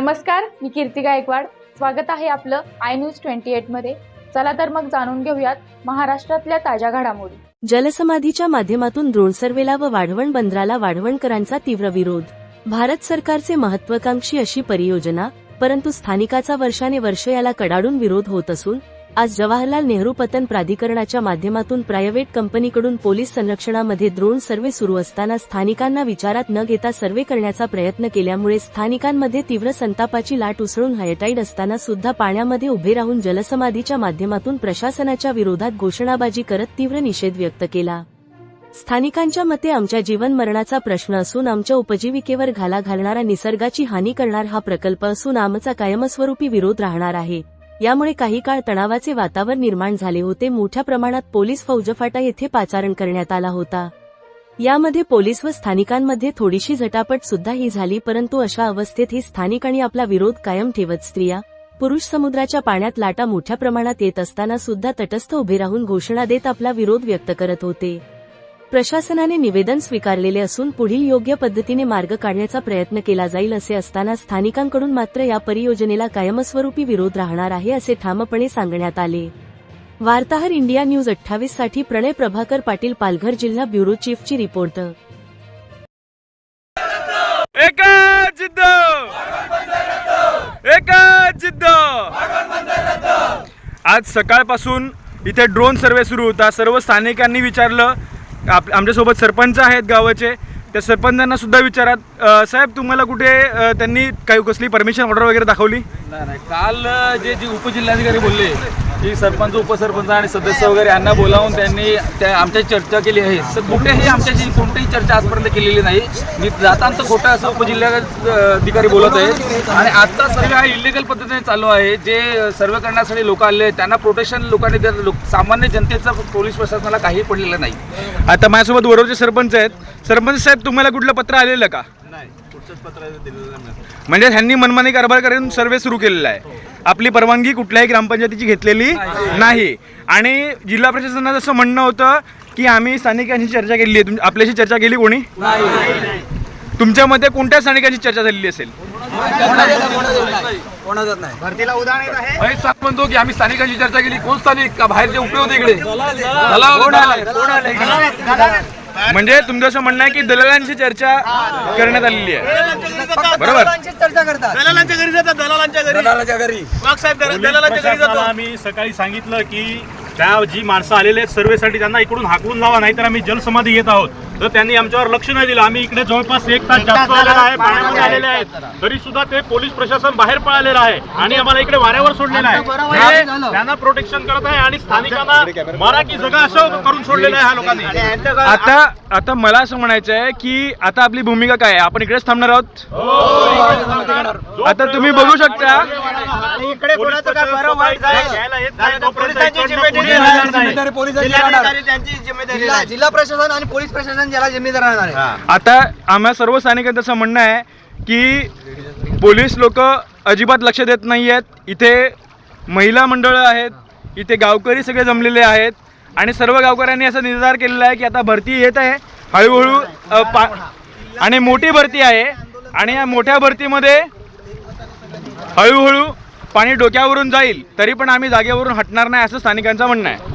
नमस्कार मी कीर्ती गायकवाड. स्वागत आहे आपलं आय न्यूज ट्वेंटी मध्ये. चला तर मग जाणून घेऊयात महाराष्ट्रातल्या ताज्या घडामोडी. जलसमाधीच्या माध्यमातून द्रोण सर्वेला व वाढवण बंदराला वाढवणकरांचा तीव्र विरोध. भारत सरकारचे महत्वाकांक्षी अशी परियोजना परंतु स्थानिकाचा वर्षाने वर्ष याला कडाडून विरोध होत असून आज जवाहरलाल नेहरू पतन प्राधिकरणाच्या माध्यमातून प्रायव्हेट कंपनीकडून पोलीस संरक्षणामध्ये द्रोण सर्वे सुरू असताना स्थानिकांना विचारात न घेता सर्वे करण्याचा प्रयत्न केल्यामुळे स्थानिकांमध्ये तीव्र संतापाची लाट उसळून हायटाईड असताना सुद्धा पाण्यामध्ये उभे राहून जलसमाधीच्या माध्यमातून प्रशासनाच्या विरोधात घोषणाबाजी करत तीव्र निषेध व्यक्त केला. स्थानिकांच्या मते आमच्या जीवन मरणाचा प्रश्न असून आमच्या उपजीविकेवर घाला घालणारा निसर्गाची हानी करणार हा प्रकल्प असून आमचा कायमस्वरूपी विरोध राहणार आहे. यामुळे काही काळ तणावाचे वातावरण निर्माण झाले होते. मोठ्या प्रमाणात पोलीस फौजफाटा येथे पाचारण करण्यात आला होता. यामध्ये पोलीस व स्थानिकांमध्ये थोडीशी झटापट सुद्धा ही झाली परंतु अशा अवस्थेत ही स्थानिक आणि आपला विरोध कायम ठेवत स्त्रिया पुरुष समुद्राच्या पाण्यात लाटा मोठ्या प्रमाणात येत असताना सुद्धा तटस्थ उभे राहून घोषणा देत आपला विरोध व्यक्त करत होते. प्रशासनाने निवेदन स्वीकारलेले असून पुढील योग्य पद्धतीने मार्ग काढण्याचा प्रयत्न केला जाईल असे असताना स्थानिकांकडून मात्र या परियोजनेला कायमस्वरूपी विरोध राहणार आहे असे ठामपणे सांगण्यात आले. वार्ताहर इंडिया न्यूज अठ्ठावीससाठी प्रणय प्रभाकर पाटील पालघर जिल्हा ब्युरो चीफची रिपोर्ट. एका जिद्द! एका जिद्द! आज सकाळपासून इथे ड्रोन सर्वे सुरू होता. सर्व स्थानिकांनी विचारलं आप आमच्यासोबत सरपंच आहेत गावाचे. त्या सरपंचांना सुद्धा विचारात साहेब तुम्हाला कुठे त्यांनी काही कसली परमिशन ऑर्डर वगैरे दाखवली? नाही नाही. काल जे जे उपजिल्हाधिकारी बोलले की सरपंच उपसरपंच आणि सदस्य वगैरे यांना बोलावून त्यांनी त्या आमच्या चर्चा केली आहे. तर कुठेही आमच्याशी कोणतीही चर्चा आजपर्यंत केलेली नाही. मी जातांत खोटं असं उपजिल्हाधिकारी बोलत आहे. आणि आजचा सर्वे हा इलिगल पद्धतीने चालू आहे. जे सर्वे करण्यासाठी लोक आले आहेत, त्यांना प्रोटेक्शन लोकांनी लोक सामान्य जनतेचं पोलीस प्रशासनाला काही पडलेलं नाही. आता माझ्यासोबत वरोचे सरपंच आहेत. सरपंच साहेब तुम्हाला कुठलं पत्र आलेलं का? म्हणजे ह्यांनी मनमानी कारभार करून सर्वे सुरू केलेला आहे. आपली परवानगी कुठल्याही ग्रामपंचायतीची घेतलेली नाही. आणि जिल्हा प्रशासनाचं असं म्हणणं होतं की आम्ही स्थानिकांशी चर्चा केली आहे. तुम- आपल्याशी चर्चा केली कोणी? तुमच्या मते कोणत्या स्थानिकांची चर्चा झालेली असेल? महेश साहेब म्हणतो की आम्ही स्थानिकांची चर्चा केली. कोण स्थानिक? का बाहेरचे उपयोग होते इकडे दलाल- म्हणजे तुमचं असं म्हणणं आहे की दलालांची चर्चा करण्यात आलेली आहे. बरोबर? प्रशासनाला आम्ही सकाळी सांगितलं की त्या जी माणसं आलेले आहेत सर्वेसाठी त्यांना इकडून हाकलून लावा नाहीतर आम्ही जलसमाधी येत आहोत. तर त्यांनी आमच्यावर लक्ष नाही दिलं. आम्ही इकडे जवळपास एक तास जास्त आलेला आहे पाण्यामध्ये आलेले आहेत. तरी सुद्धा ते पोलीस प्रशासन बाहेर पळालेलं आहे आणि आम्हाला इकडे वाऱ्यावर सोडलेलं आहे. हे त्यांना प्रोटेक्शन करत आहे आणि स्थानिकांना मारा की जगा असं करून सोडलेलं आहे ह्या लोकांनी. आता आता मला असं म्हणायचं आहे की आता आपली भूमिका काय आहे? आपण इकडेच थांबणार आहोत? आता तुम्ही बघू शकता इकडे कोणाचं काय बरं वाईट इकडनं कोणी येणार नाही. जिल्हा जिल्हा प्रशासन आणि पोलीस प्रशासन ज्याला जिम्मेदार राहणार आहे. आता आम्हा सर्व स्थानिकांचं असं म्हणणं आहे की पोलीस लोक अजिबात लक्ष देत नाही आहेत. इथे महिला मंडळं आहेत इथे गावकरी सगळे जमलेले आहेत आणि सर्व गावकऱ्यांनी असा निर्धार केलेला आहे की आता भरती येत आहे. हळूहळू अ, पा आणि मोठी भरती आहे. आणि या मोठ्या भरतीमध्ये हळूहळू पाणी डोक्यावरून जाईल तरी पण आम्ही जागेवरून हटणार नाही असं स्थानिकांचं म्हणणं आहे.